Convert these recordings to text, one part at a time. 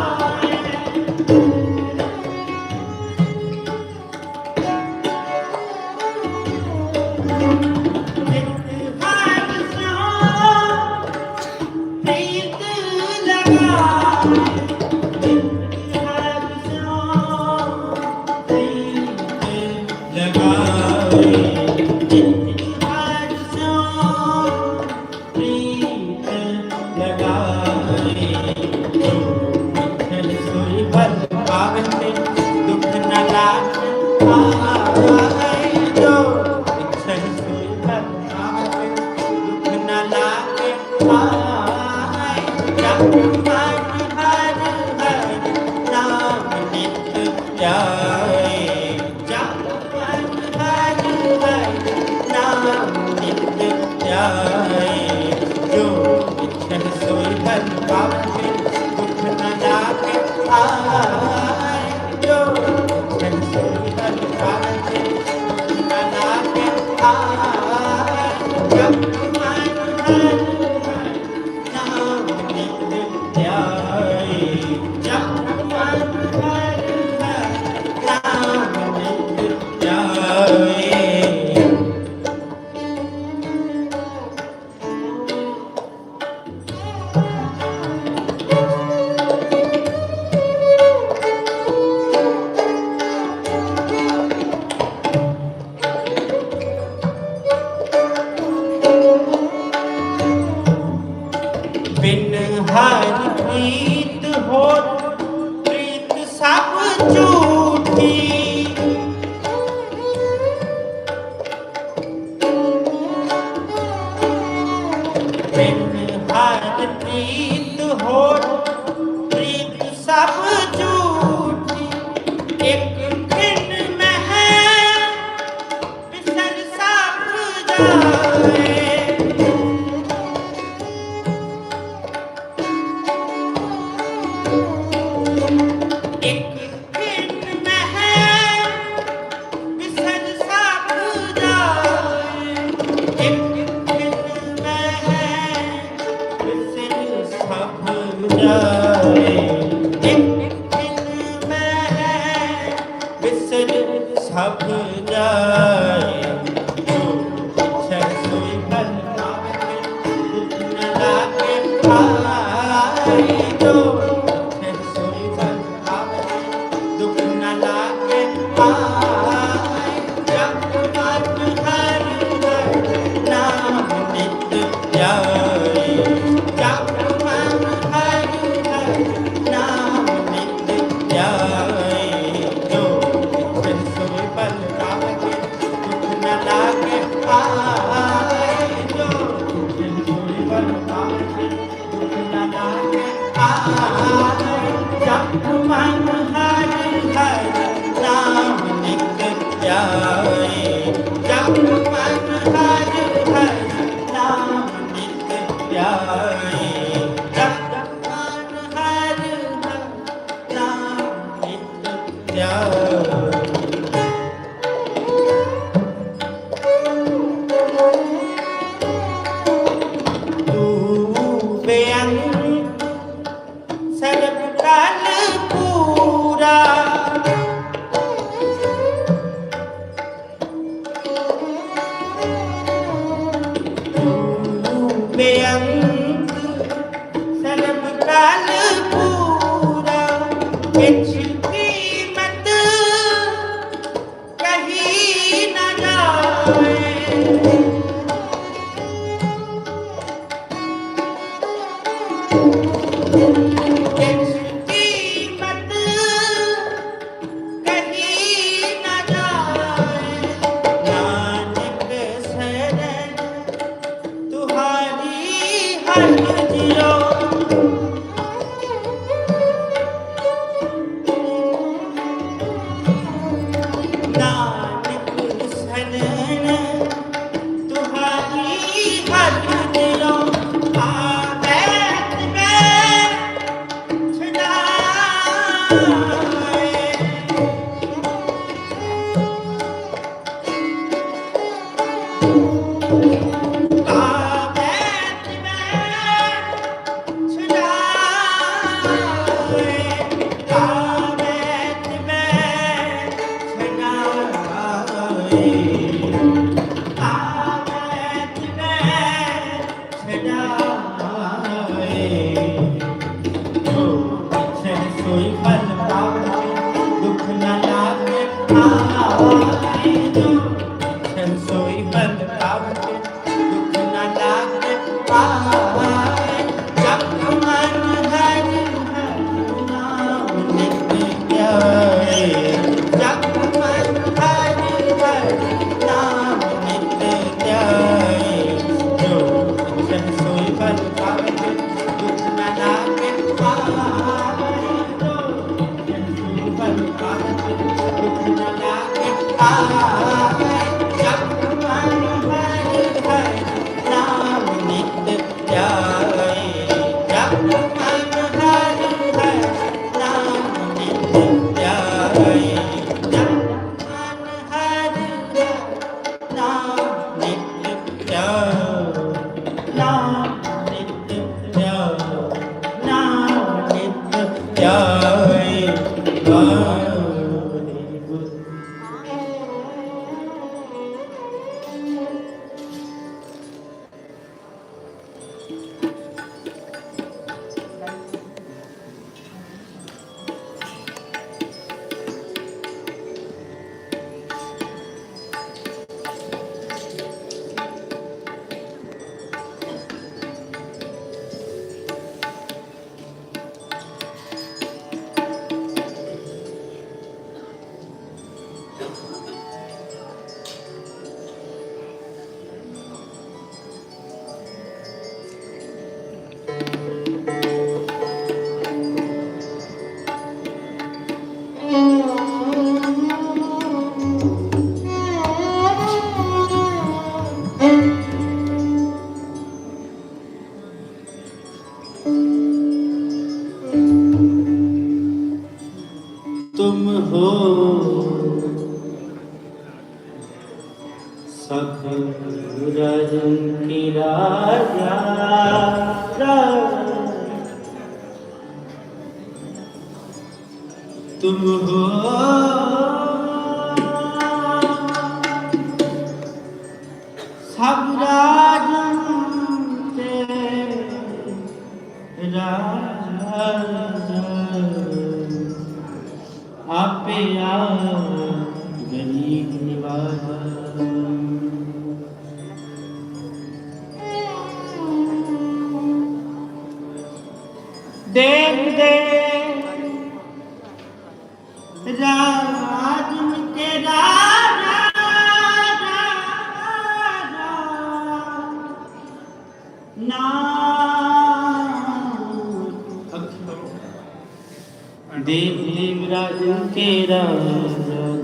Oh, vote Yeah. One. धन्यवाद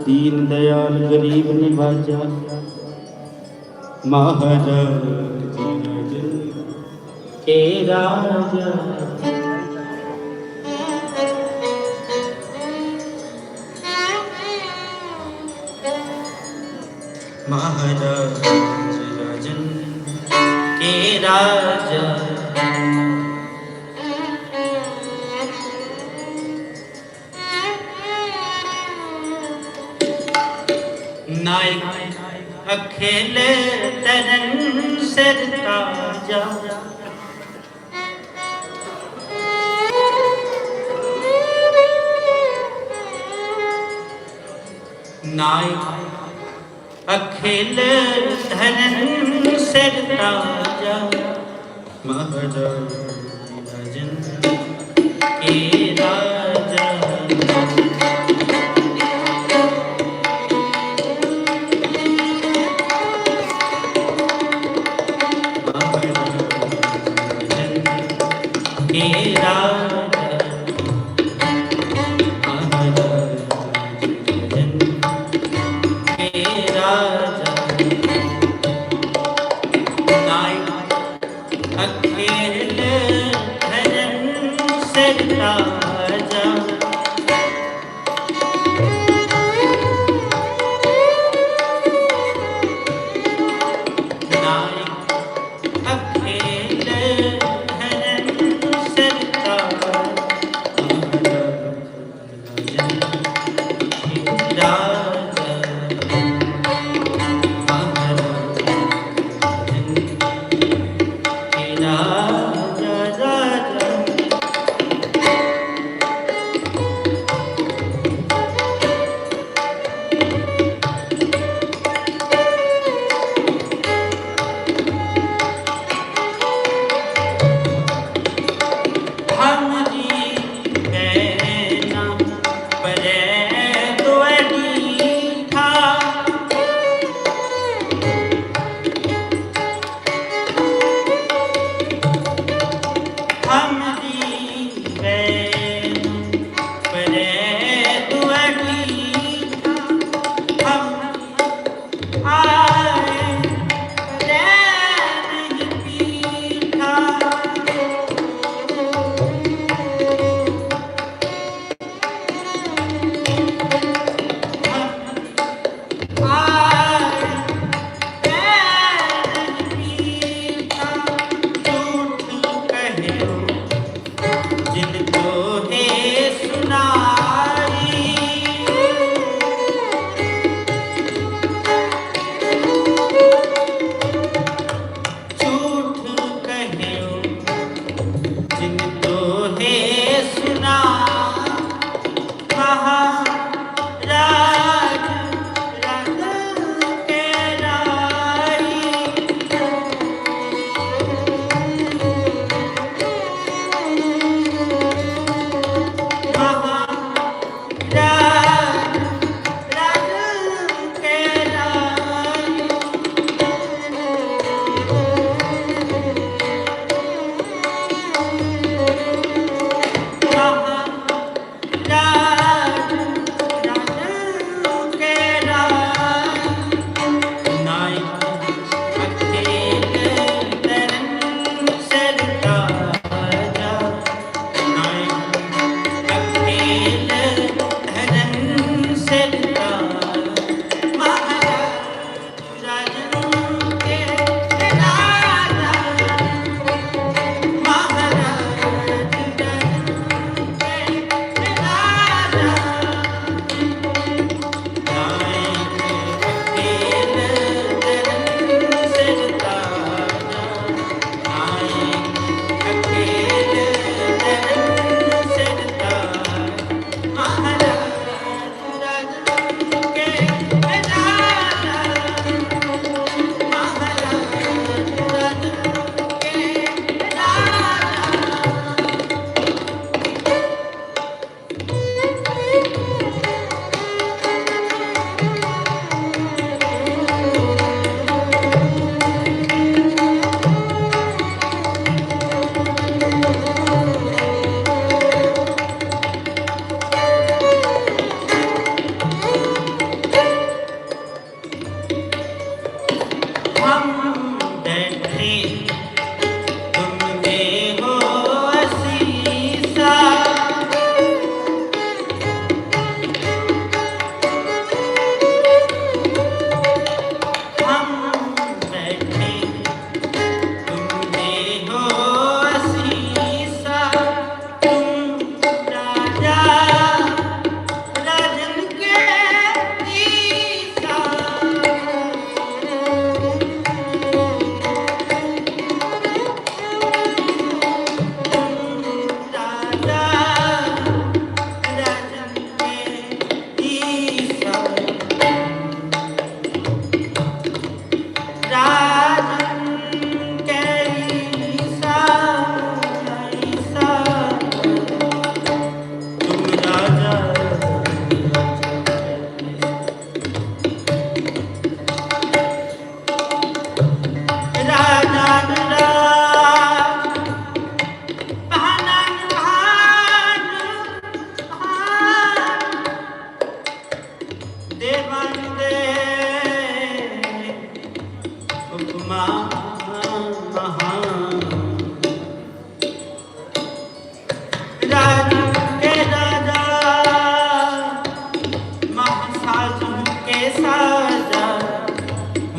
ਦੀਨ ਦਿਆਲ ਗਰੀਬ ਨਿਵਾਜਾ। ਮਹਾਰਾਜ ਕੇ ਰਾਜਾ। ਮਹਾਰਾਜ ਰਾਜਨ। ਕੇ ਰਾਜ। ਅਖੇਲ ਤਨਨ ਸਿਰ ਤਾਜਾ ਨਾਇ ਅਖੇਲ ਧਨਨ ਸਿਰ ਤਾਜਾ ਮਹਜ ਰਜਨ ਕੇ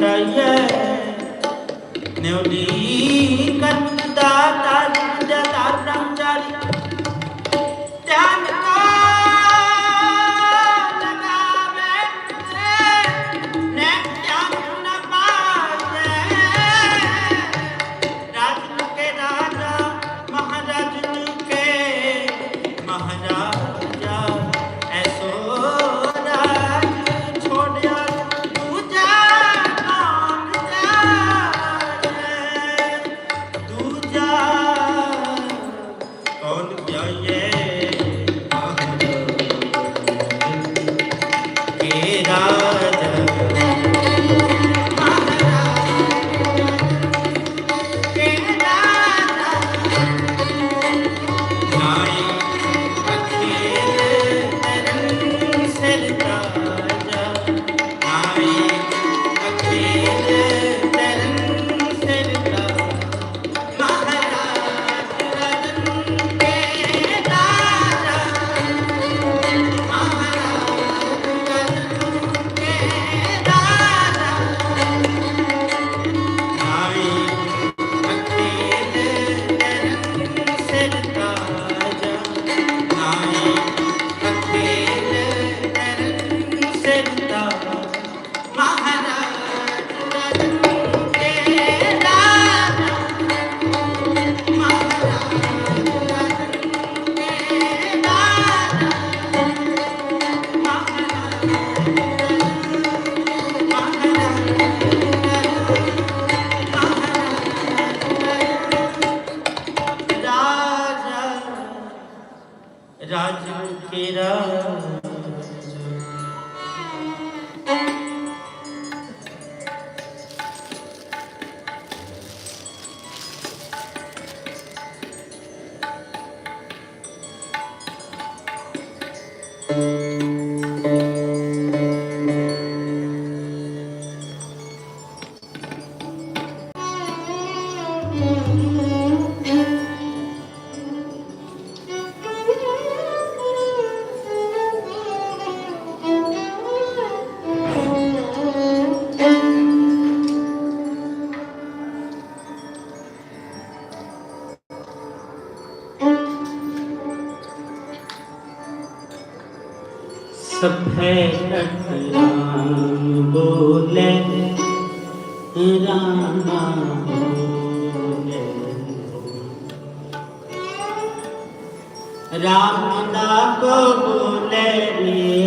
ਡਾਈਏ ਨਿਉਲੀ ਕੰਦਾ ਤਨ ਜਤਾ ਰੰਗ ਚਾਰੀ ਸਭੈ ਰਤਨਾਮ ਬੋਲੇ ਰਾਮਾ ਰਾਮ ਦਾ ਕੋ ਬੋਲੇ ਰੇ